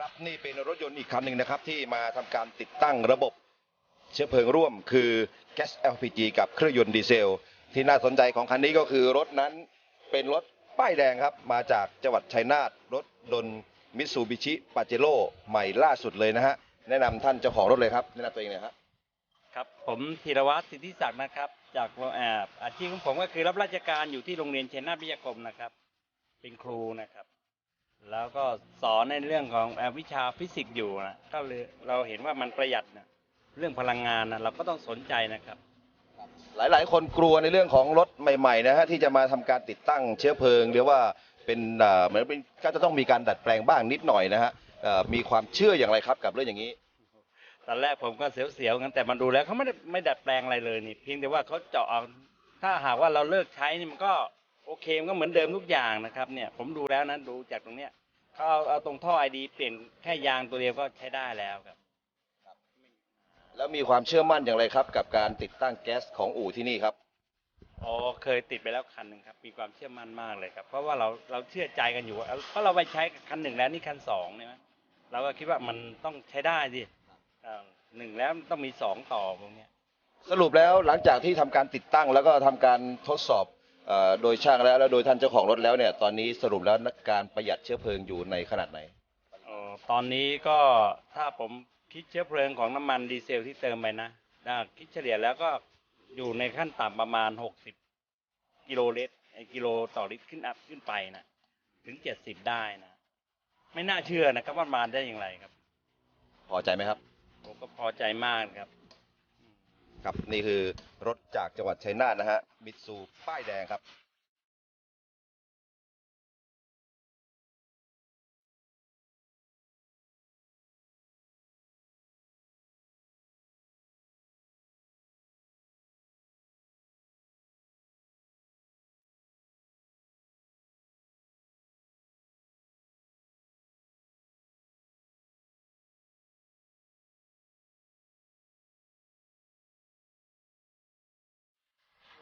ครับนี่เป็นรถยนต์อีกคันหนึ่งนะครับที่มาทำการติดตั้งระบบเชื้อเพลิงร่วมคือแก๊ส LPG กับเครื่องยนต์ดีเซล ที่น่าสนใจของคันนี้ก็คือรถนั้นเป็นรถป้ายแดงครับ มาจากจังหวัดชัยนาทรถดนมิตซูบิชิปาเจโร่ใหม่ล่าสุดเลยนะฮะ แนะนำท่านเจ้าของรถเลยครับ แนะนำตัวเองหน่อยครับ ครับ ผมธีรวัตรสิทธิศักดิ์นะครับ จากเอ่อาชีพของผมก็คือรับราชการอยู่ที่โรงเรียนเชยนาทวิทยาคมนะครับ เป็นครูนะครับ แล้วก็สอนในเรื่องของเอ่อวิชาฟิสิกส์อยู่นะก็เลยเราเห็นว่ามันประหยัดนะเรื่องพลังงานนะเราก็ต้องสนใจนะครับ หลาย ๆ คนกลัวในเรื่องของรถใหม่ๆนะฮะที่จะมาทำการติดตั้งเชื้อเพลิง หรือว่าเป็นเอ่อเหมือนเป็นก็จะต้องมีการดัดแปลงบ้างนิดหน่อยนะฮะเอ่อมีความเชื่ออย่างไรครับกับเรื่องอย่างนี้ตอนแรกผมก็เสียวๆกันแต่มาดูแล้วเขาไม่ได้ไม่ดัดแปลงอะไรเลยนี่เพียงแต่ว่าเขาเจาะเอาถ้าหากว่าเราเลิกใช้นี่มันก็โอเคมันก็เหมือนเดิมทุกอย่างนะครับเนี่ยผมดูแล้วนะดูจากตรงเนี้ย เขาเอาเอาตรงท่อไอดีเปลี่ยนแค่ยางตัวเดียวก็ใช้ได้แล้วครับ แล้วมีความเชื่อมั่นอย่างไรครับ กับการติดตั้งแก๊สของอู่ที่นี่ครับ อ๋อเคยติดไปแล้วคันหนึ่งครับ มีความเชื่อมั่นมากเลยครับ เพราะว่าเราเราเชื่อใจกันอยู่ว่าเพราะเราไปใช้คันหนึ่งแล้วนี่คันสองเนี่ยนะเราก็คิดว่ามันต้องใช้ได้ดิเอ่อหนึ่งแล้วต้องมีสองต่อพวกเนี้ย สรุปแล้วหลังจากที่ทำการติดตั้งแล้วก็ทำการทดสอบเออ โดยช่างแล้วแล้วโดยท่านเจ้าของรถแล้วเนี่ยตอนนี้สรุปแล้วการประหยัดเชื้อเพลิงอยู่ในขนาดไหนอ๋อตอนนี้ก็ถ้าผมคิดเชื้อเพลิงของน้ำมันดีเซลที่เติมไปนะถ้าคิดเฉลี่ยแล้วก็อยู่ในขั้นต่ำประมาณหกสิบกิโลลิตรไอ้กิโลต่อลิตรขึ้นอัพขึ้นไปนะถึงเจ็ดสิบได้นะไม่น่าเชื่อนะครับว่ามาได้อย่างไรครับ พอใจไหมครับผมก็พอใจมากครับ ครับนี่คือรถจากจังหวัดชัยนาฏนะฮะมิดซูป้ายแดงครับ